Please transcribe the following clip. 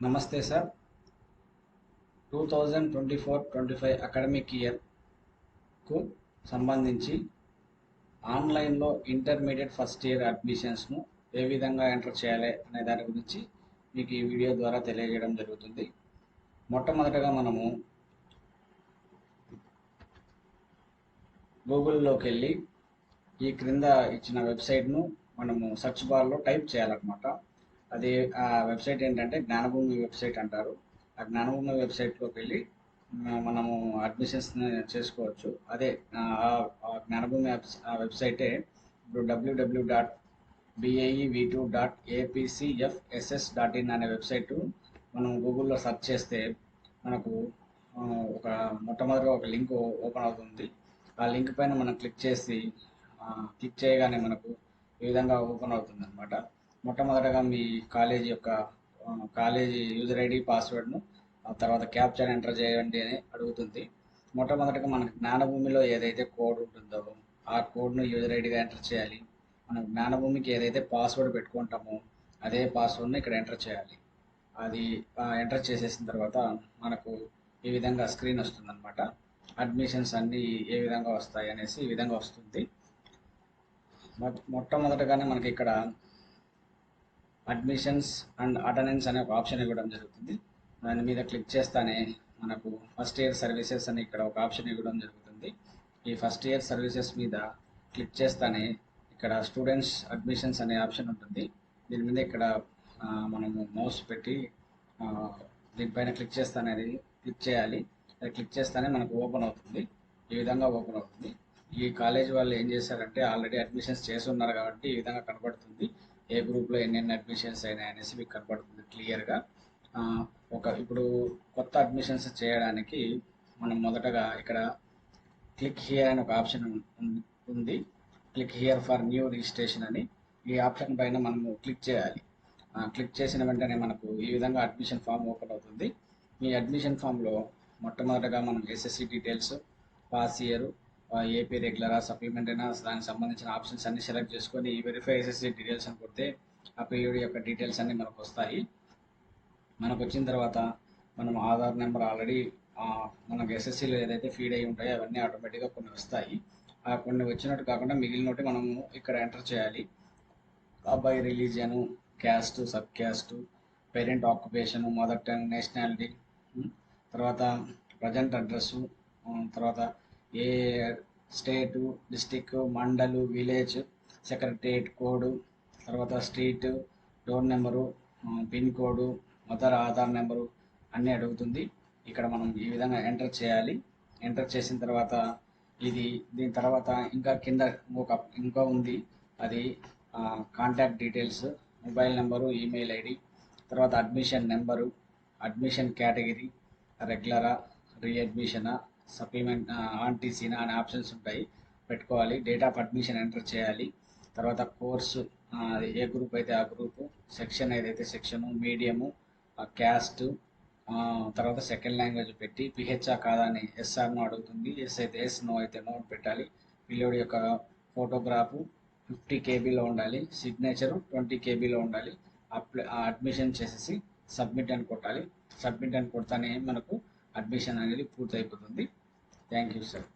నమస్తే sir. Two thousand twenty four twenty five academic ఇయర్కు సంబంధించి ఆన్లైన్లో ఇంటర్మీడియట్ ఫస్ట్ ఇయర్ అడ్మిషన్స్ను ఏ విధంగా ఎంటర్ చేయాలి అనే దాని గురించి మీకు ఈ వీడియో ద్వారా తెలియజేయడం జరుగుతుంది. మొట్టమొదటగా మనము గూగుల్లోకి వెళ్ళి ఈ క్రింద ఇచ్చిన వెబ్సైట్ను మనము సెర్చ్ బార్లో టైప్ చేయాలన్నమాట. అది ఆ వెబ్సైట్ ఏంటంటే జ్ఞానభూమి వెబ్సైట్ అంటారు. ఆ జ్ఞానభూమి వెబ్సైట్లోకి వెళ్ళి మనము అడ్మిషన్స్ చేసుకోవచ్చు. అదే ఆ జ్ఞానభూమి ఆ వెబ్సైటే ఇప్పుడు W W dot B A E V two dot A P C F S S dot in అనే వెబ్సైట్ మనం గూగుల్లో సెర్చ్ చేస్తే మనకు ఒక మొట్టమొదటిగా ఒక లింక్ ఓపెన్ అవుతుంది. ఆ లింక్ పైన మనం క్లిక్ చేసి క్లిక్ చేయగానే మనకు ఈ విధంగా ఓపెన్ అవుతుంది అనమాట మొట్టమొదటగా మీ కాలేజీ యొక్క కాలేజీ యూజర్ ఐడి పాస్వర్డ్ను ఆ తర్వాత క్యాప్చర్ ఎంటర్ చేయండి అని అడుగుతుంది. మొట్టమొదటగా మనకు జ్ఞానభూమిలో ఏదైతే కోడ్ ఉంటుందో ఆ కోడ్ను యూజర్ ఐడిగా ఎంటర్ చేయాలి. మనం జ్ఞానభూమికి ఏదైతే పాస్వర్డ్ పెట్టుకుంటామో అదే పాస్వర్డ్ని ఇక్కడ ఎంటర్ చేయాలి. అది ఎంటర్ చేసేసిన తర్వాత మనకు ఈ విధంగా స్క్రీన్ వస్తుందన్నమాట. అడ్మిషన్స్ అన్నీ ఏ విధంగా వస్తాయి అనేసి ఈ విధంగా వస్తుంది. మొ- మొట్టమొదటగానే మనకి ఇక్కడ అడ్మిషన్స్ అండ్ అటెండెన్స్ అనే ఒక ఆప్షన్ ఇవ్వడం జరుగుతుంది. దాని మీద క్లిక్ చేస్తానే మనకు ఫస్ట్ ఇయర్ సర్వీసెస్ అని ఇక్కడ ఒక ఆప్షన్ ఇవ్వడం జరుగుతుంది. ఈ ఫస్ట్ ఇయర్ సర్వీసెస్ మీద క్లిక్ చేస్తానే ఇక్కడ స్టూడెంట్స్ అడ్మిషన్స్ అనే ఆప్షన్ ఉంటుంది. దీని మీద ఇక్కడ మనము మౌస్ పెట్టి దీనిపైన క్లిక్ చేస్తానే అది క్లిక్ చేయాలి. అది క్లిక్ చేస్తానే మనకు ఓపెన్ అవుతుంది. ఈ విధంగా ఓపెన్ అవుతుంది. ఈ కాలేజ్ వాళ్ళు ఏం చేశారంటే ఆల్రెడీ అడ్మిషన్స్ చేసి ఉన్నారు కాబట్టి ఈ విధంగా కనబడుతుంది. ఏ గ్రూప్లో ఎన్నెన్ని అడ్మిషన్స్ అయినాయి అనేసి మీకు కనబడుతుంది క్లియర్గా. ఒక ఇప్పుడు కొత్త అడ్మిషన్స్ చేయడానికి మనం మొదటగా ఇక్కడ క్లిక్ హియర్ అని ఒక ఆప్షన్ ఉంది. Click here for new registration అని ఈ ఆప్షన్ పైన మనము క్లిక్ చేయాలి. క్లిక్ చేసిన వెంటనే మనకు ఈ విధంగా అడ్మిషన్ ఫామ్ ఓపెన్ అవుతుంది. ఈ అడ్మిషన్ ఫామ్లో మొట్టమొదటగా మనం SSC details pass year AP రెగ్యులరా supplement అయినా దానికి సంబంధించిన ఆప్షన్స్ అన్ని సెలెక్ట్ చేసుకొని వెరిఫై ఎస్ఎస్సి డీటెయిల్స్ అని కొడితే ఆ పీరియడ్ యొక్క డీటెయిల్స్ అన్ని మనకు వస్తాయి. మనకు వచ్చిన తర్వాత మనం ఆధార్ నెంబర్ ఆల్రెడీ మనకు ఎస్ఎస్సిలో ఏదైతే ఫీడ్ అయి ఉంటాయో అవన్నీ ఆటోమేటిక్గా కొన్ని వస్తాయి. ఆ కొన్ని వచ్చినట్టు కాకుండా మిగిలినట్టు మనము ఇక్కడ ఎంటర్ చేయాలి. అబ్బాయి religion caste sub caste parent occupation mother tongue nationality తర్వాత ప్రజెంట్ అడ్రస్సు తర్వాత ఏ state district mandal village secretariat code తర్వాత street door number pin code mother Aadhaar number అన్నీ అడుగుతుంది. ఇక్కడ మనం ఈ విధంగా ఎంటర్ చేయాలి. ఎంటర్ చేసిన తర్వాత ఇది దీని తర్వాత ఇంకా కింద ఒక ఇంకా ఉంది. అది contact details mobile number email ID తర్వాత అడ్మిషన్ నెంబరు అడ్మిషన్ కేటగిరీ రెగ్యులరా రీఅడ్మిషనా సప్లిమెంట్ ఆర్టీసీనా అనే ఆప్షన్స్ ఉంటాయి. పెట్టుకోవాలి. డేట్ ఆఫ్ అడ్మిషన్ ఎంటర్ చేయాలి. తర్వాత కోర్సు ఏ గ్రూప్ అయితే ఆ గ్రూపు సెక్షన్ ఏదైతే సెక్షను మీడియము క్యాస్ట్ తర్వాత సెకండ్ లాంగ్వేజ్ పెట్టి పిహెచ్ఆ కాదా అని ఎస్ఆర్ను అడుగుతుంది. ఎస్ అయితే ఎస్ నో అయితే నో పెట్టాలి. పిల్లోడి యొక్క ఫోటోగ్రాఫు ఫిఫ్టీ కేబీలో ఉండాలి. సిగ్నేచరు ట్వంటీ కేబీలో ఉండాలి. అప్లై అడ్మిషన్ చేసేసి సబ్మిట్ అని కొట్టాలి. సబ్మిట్ అని కొడతానే మనకు అడ్మిషన్ అనేది పూర్తయిపోతుంది. Thank you sir.